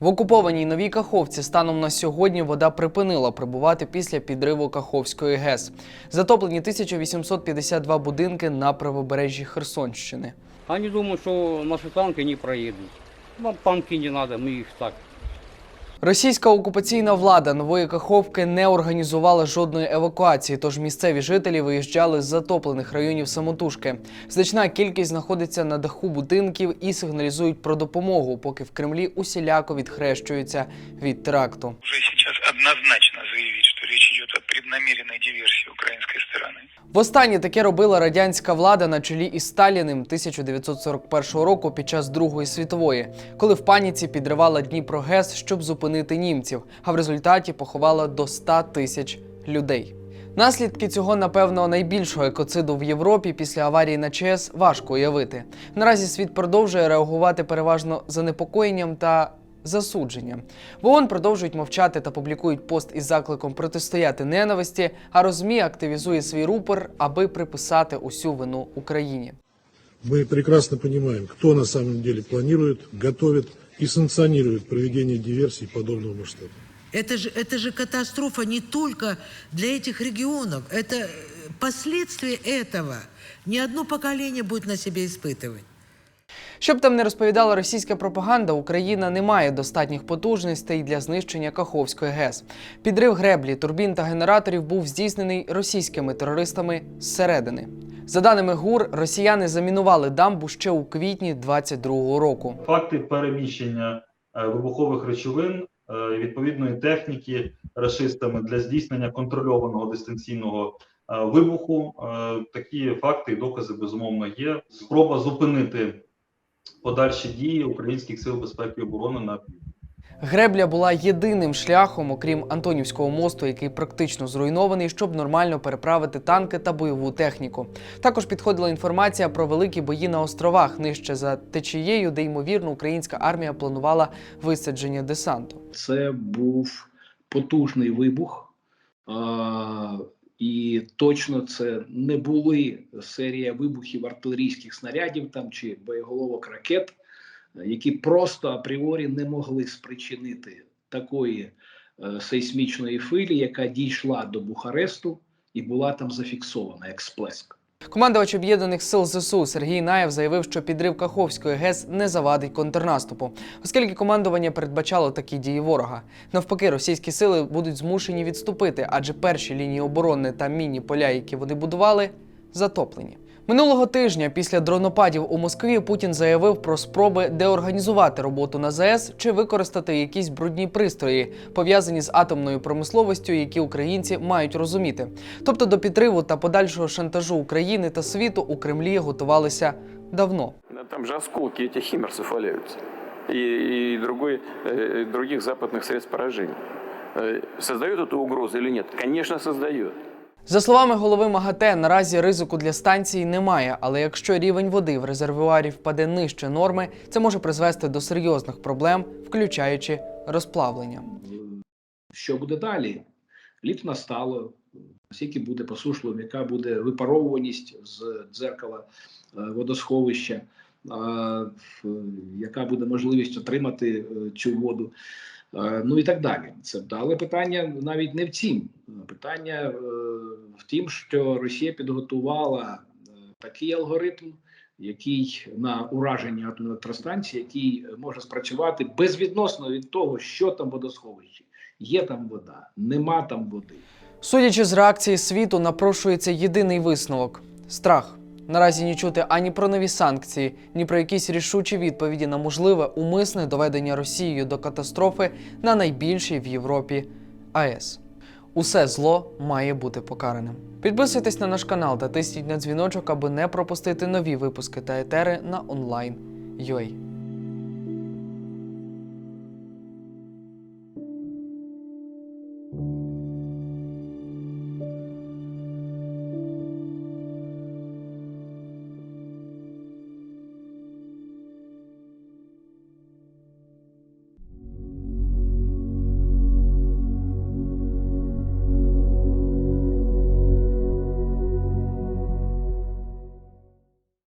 В окупованій новій Каховці станом на сьогодні вода припинила прибувати після підриву Каховської ГЕС. Затоплені 1852 будинки на правобережжі Херсонщини. Вони думають, що наші танки не проїдуть. Нам танки не треба, ми їх так. Російська окупаційна влада нової Каховки не організувала жодної евакуації, тож місцеві жителі виїжджали з затоплених районів самотужки. Значна кількість знаходиться на даху будинків і сигналізують про допомогу, поки в Кремлі усіляко відхрещуються від теракту. уже сейчас однозначно заявить, что речь идет о преднамеренной диверсии украинской стороны. Востаннє таке робила радянська влада на чолі із Сталіним 1941 року під час Другої світової, коли в паніці підривала Дніпро ГЕС, щоб зупинити німців, а в результаті поховала до 100 тисяч людей. Наслідки цього, напевно, найбільшого екоциду в Європі після аварії на ЧАЕС важко уявити. Наразі світ продовжує реагувати переважно занепокоєнням та засудженням. В ООН продовжують мовчати та публікують пост із закликом протистояти ненависті, а Розмі активізує свій рупор, аби приписати усю вину Україні. Мы прекрасно понимаем, кто на самом деле планирует, готовит и санкционирует проведение диверсий подобного масштаба. Это же, это же катастрофа не только для этих регионов. Это э, последствия этого. Ни одно поколение будет на себе испытывать. Щоб там не розповідала російська пропаганда, Україна не має достатніх потужностей для знищення Каховської ГЕС. Підрив греблі, турбін та генераторів був здійснений російськими терористами зсередини. За даними ГУР, росіяни замінували дамбу ще у квітні 22-го року. факти переміщення е, вибухових речовин е, відповідної техніки рашистами для здійснення контрольованого дистанційного е, вибуху. Такі факти і докази безумовно є. Спроба зупинити подальші дії українських сил безпеки і оборони на півдні. Гребля була єдиним шляхом, окрім Антонівського мосту, який практично зруйнований, щоб нормально переправити танки та бойову техніку. Також підходила інформація про великі бої на островах нижче за течією, де ймовірно українська армія планувала висадження десанту. це був потужний вибух, і точно це не були серія вибухів артилерійських снарядів там чи боєголовок ракет, які просто апріорі не могли спричинити такої е, сейсмічної хвилі, яка дійшла до Бухаресту і була там зафіксована як сплеск. Командувач об'єднаних сил ЗСУ Сергій Наєв заявив, що підрив Каховської ГЕС не завадить контрнаступу, оскільки командування передбачало такі дії ворога. Навпаки, російські сили будуть змушені відступити, адже перші лінії оборони та мінні поля, які вони будували, затоплені. Минулого тижня після дронопадів у Москві Путін заявив про спроби деорганізувати роботу на ЗАЕС чи використати якісь брудні пристрої, пов'язані з атомною промисловістю, які українці мають розуміти. Тобто до підриву та подальшого шантажу України та світу у Кремлі готувалися давно. Да, Там же осколки этих химерсов валяются. И, и другой, э, других западных средств поражения. Э, Создает эту угрозу или нет? Конечно, создает. За словами голови МАГАТЕ, наразі ризику для станції немає, але якщо рівень води в резервуарі впаде нижче норми, це може призвести до серйозних проблем, включаючи розплавлення. Що буде далі? Літо настало, наскільки буде посушливим, яка буде випаровуваність з дзеркала е, водосховища, е, яка буде можливість отримати е, цю воду, ну і так далі. Це але питання навіть не в цім. Питання е, в тім, що Росія підготувала е, такий алгоритм, який на ураження електростанції, який е, може спрацювати безвідносно від того, що там в водосховищі. Є там вода, нема там води. Судячи з реакції світу, напрошується єдиний висновок страх. Наразі не чути ані про нові санкції, ні про якісь рішучі відповіді на можливе умисне доведення Росією до катастрофи на найбільшій в Європі АЕС. Усе зло має бути покараним. Підписуйтесь на наш канал та тисніть на дзвіночок, аби не пропустити нові випуски та етери на онлайн.ua.